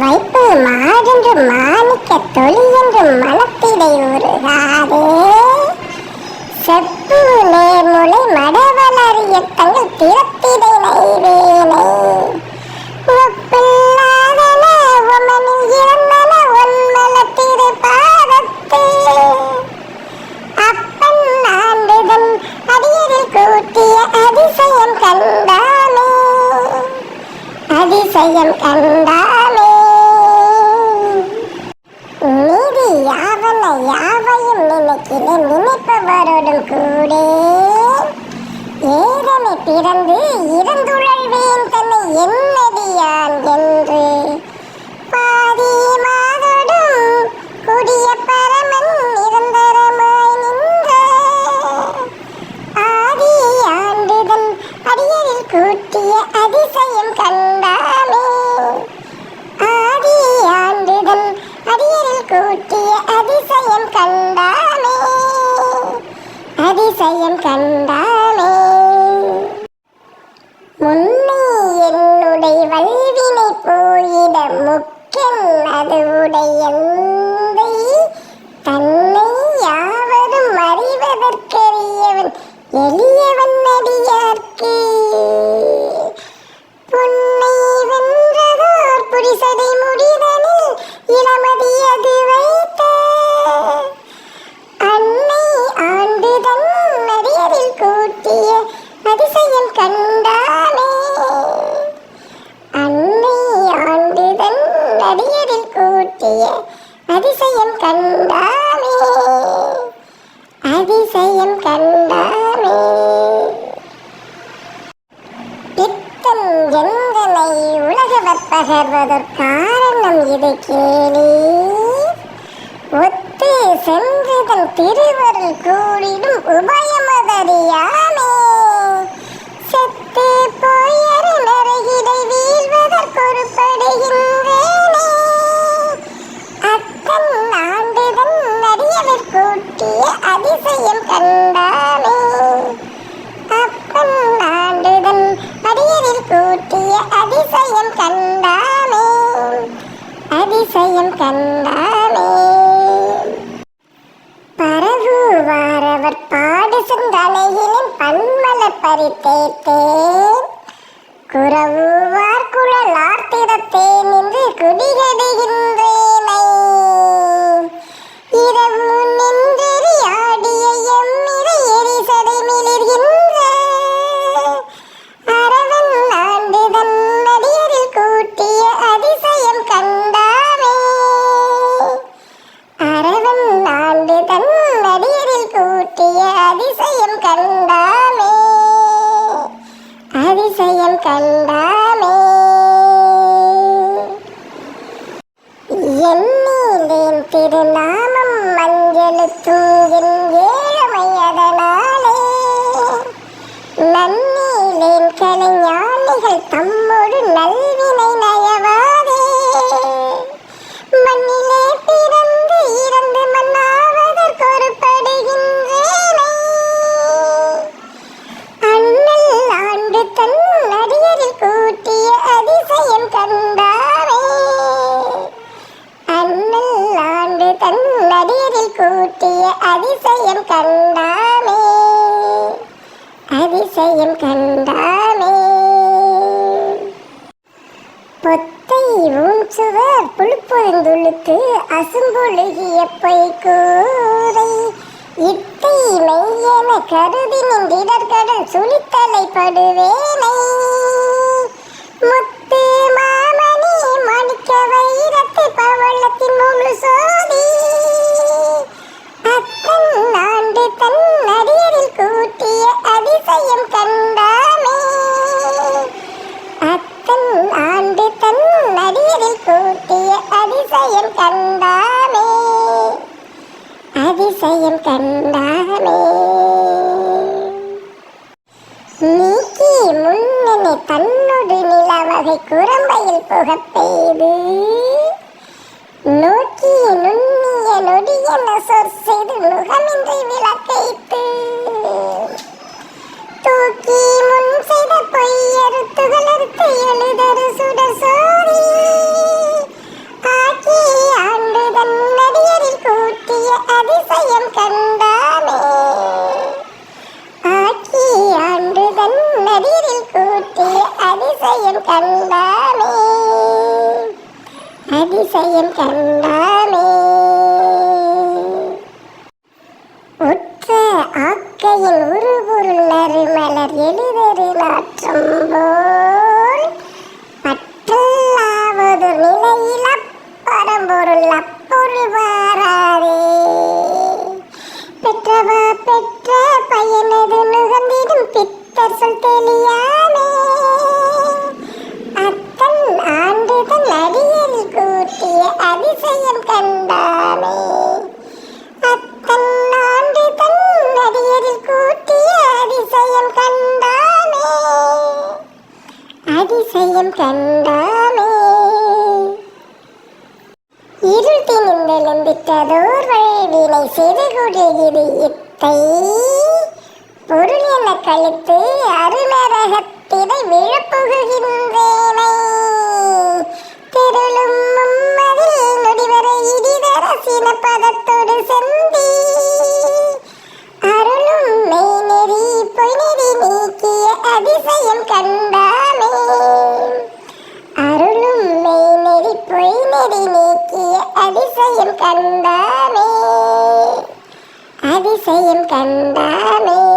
வைப்பு மாடென்று மாணிக்க தொழி என்று மனத்திடை உருகாதே செப்பு நேர்முலை மடவளறிய தங்கள் திறத்திடை நைவேனை ஒப்பில்லாதன உமனில் இறந்தன ஒன்மலத்திரை பாதத்தே. அப்பன் ஆண்டுதன் அடியரில் கூட்டிய அதிசயம் கண்டானே. அதிசயம் கண்டா இறந்து பிறந்து இறந்துழல்வேன் தன்னை என்னடியான் என்று. பாதி மாதோடும் குடிய பரமன் நிரந்தரமாய் நின்ற. ஆதி ஆண்டுதன் அடியரில் கூட்டிய அதிசயம் கண்டாமே. ஆதி ஆண்டுதன் அடியரில் கூட்டிய அதிசயம் கண்டாமே. அதிசயம் கண்டா முன்னே என்னுடைய வல்வினை போயிட முக்கன் அது உடையந்தை தன்னை யாவரும் அறிவதற்கரியவன் எளியவன் அடியார்க்கு. புன்னை வென்றதோர் புரிசடை முடிதனில் இளம உலகவர் பகர்வதற்காரணம் இது கேளீ. ஒத்து சென்றதன் திருவருள் கூடிடும் உபயமதறியாமே செத்து போயரு நரகிடை வீழ்வதற்கொருப்படுகின்றேனே அத்தன் ஆண்டுதன் நடியவர் கூட்டிய அதிசயம் கண்டாமே அப்பன் ஆண்டுதன் அடியரில் கூட்டிய அதிசயம் கண்டாமே. அதிசயம் கண்டாமே. பரவுவாரவர் பாடு சென்றலையிலும் பன்மலர் பறித்தேத்தேன் குறவுவார் கண்டாமே. அதிசயம் கண்டாமே. எண்ணீலேன் திருநாமம் மஞ்சளுத்தும் என் ஏழமை அதனாலே நன்னீலேன் கலைஞானிகள் தம்மோடு நல்வின் முட்டிய அதிசயம் கண்டாமே. அதிசயம் கண்டாமே. பொத்தை ஊன் சுவர் புழுப்பொழுந்துழுத்து அசும்பொழுகிய பொய்கூரை. இத்தை மெய்யென கருதி நின்றிடற்கடல் சுழித்தலை படுவேன். அதிசயம் கண்டாமே நீக்கி முன்னணி தன்னொடு நிலவகை குரம்பையில் புகப் பெய்து நோக்கி நுண்ணிய நொடியென சொற் செய்து முகமின்றி விளக்கைத்து அதிசயம் கண்டாமே உற்ற ஆக்கையின் உருபொருள் நறுமலர் எழுதரு நாற்றம் போல். பற்றல்லாவது நிலையில் அப்பரம்பொருள் அப்பொருள் வாராதே. பெற்றவா பெற்ற பயனது நுகர்ந்திடும் பித்தர் சொல் தெளியாமே அதிசயம் கண்டாமே இருள் திணிந்தெழுந்திட்டதோர் வழிவினை செய்து இத்தை. பொருள் என கழித்து அருநரகத்தினை விழப்புகின்றேனை திருளும் மும்மதில் நொடிவரை இடிதரசின பதத்தோடு சென்று பொய்நெறி நீக்கிய அதிசயம் கண்டானே. அதிசயம் கண்டானே.